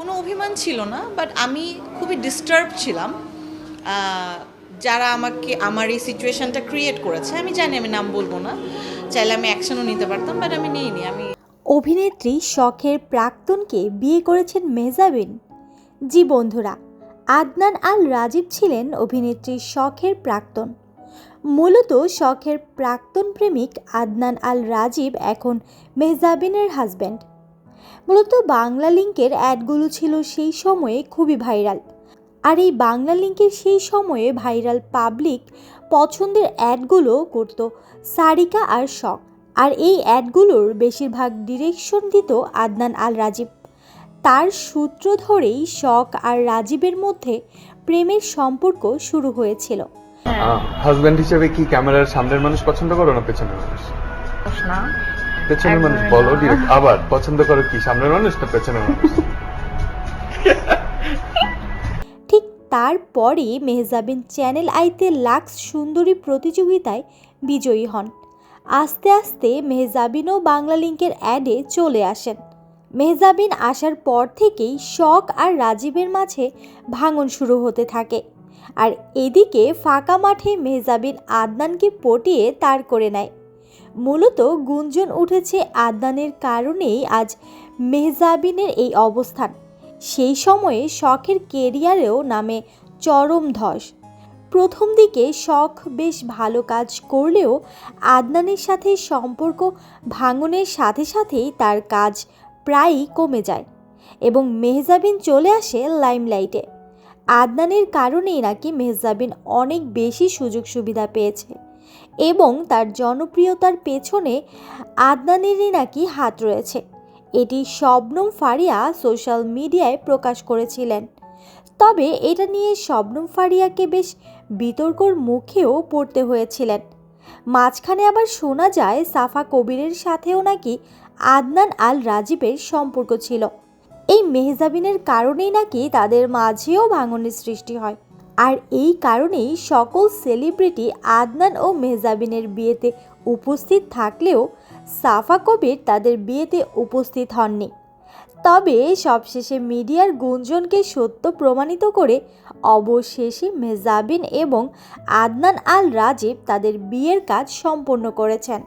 কোনো অভিমান ছিল না বাট আমি খুবই ডিস্টার্ব ছিলাম। যারা আমাকে, আমার এই সিচুয়েশনটা ক্রিয়েট করেছে, আমি জানি আমি নাম বলব না, চাইলে আমি অ্যাকশনও নিতে পারতাম বাট আমি নিইনি, আমি অভিনেত্রী শখের প্রাক্তনকে বিয়ে করেছেন মেহজাবিন জি বন্ধুরা, আদনান আল রাজীব ছিলেন অভিনেত্রী শখের প্রাক্তন। মূলত শখের প্রাক্তন প্রেমিক আদনান আল রাজীব এখন মেহজাবিনের হাজব্যান্ড মূলত বাংলা লিঙ্কের অ্যাডগুলো ছিল সেই সময়ে খুবই ভাইরাল। আর এই বাংলা লিঙ্কের সেই সময়ে ভাইরাল পাবলিক পছন্দের অ্যাডগুলো করত সারিকা আর শখ আর এই অ্যাডগুলোর বেশিরভাগ ডিরেকশন দিত আদনান আল রাজীব। তার সূত্র ধরেই শখ আর রাজীবের মধ্যে প্রেমের সম্পর্ক শুরু হয়েছিল। হাজবেন্ড হিসেবে কি ক্যামেরার সামনের মানুষ পছন্দ করো না পেছনের মানুষ? না। পেছনের মানুষ বলো ডিরেক্ট আবার পছন্দ করো কি? সামনের মানুষ না পেছনের মানুষ? ঠিক তারপরে মেহজাবিন চ্যানেল আইতে লাক্স সুন্দরী প্রতিযোগিতায় বিজয়ী হন। আস্তে আস্তে মেহজাবিনও বাংলা লিঙ্কের অ্যাডে চলে আসেন। মেহজাবিন আসার পর থেকেই শখ আর রাজীবের মাঝে ভাঙন শুরু হতে থাকে। আর এদিকে ফাঁকা মাঠে মেহজাবিন আদনানকে পটিয়ে তার করে নেয়। মূলত গুঞ্জন উঠেছে আদনানের কারণেই আজ মেহজাবিনের এই অবস্থান। সেই সময়ে শখের কেরিয়ারেও নামে চরম ধস। প্রথম দিকে শখ বেশ ভালো কাজ করলেও আদনানের সাথে সম্পর্ক ভাঙনের সাথে সাথেই তার কাজ প্রায়ই কমে যায় এবং মেহজাবিন চলে আসে লাইমলাইটে। আদনানের কারণেই নাকি মেহজাবিন অনেক বেশি সুযোগ সুবিধা পেয়েছে। এবং তার জনপ্রিয়তার পেছনে আদনানেরই নাকি হাত রয়েছে। এটি শবনম ফারিয়া সোশ্যাল মিডিয়ায় প্রকাশ করেছিলেন। তবে এটা নিয়ে শবনম ফারিয়াকে বেশ বিতর্কর মুখেও পড়তে হয়েছিলেন। মাঝখানে আবার শোনা যায়, সাফা কবিরের সাথেও নাকি আদনান আল রাজীবের সম্পর্ক ছিল। এই মেহজাবিনের কারণেই নাকি তাদের মাঝেও ভাঙনের সৃষ্টি হয়। আর এই কারণেই সকল সেলিব্রিটি আদনান ও মেহজাবিনের বিয়েতে উপস্থিত থাকলেও সাফা কবির তাদের বিয়েতে উপস্থিত হননি। তবে সবশেষে মিডিয়ার গুঞ্জনকে সত্য প্রমাণিত করে অবশেষে মেহজাবিন এবং আদনান আল রাজীব তাদের বিয়ের কাজ সম্পন্ন করেছেন।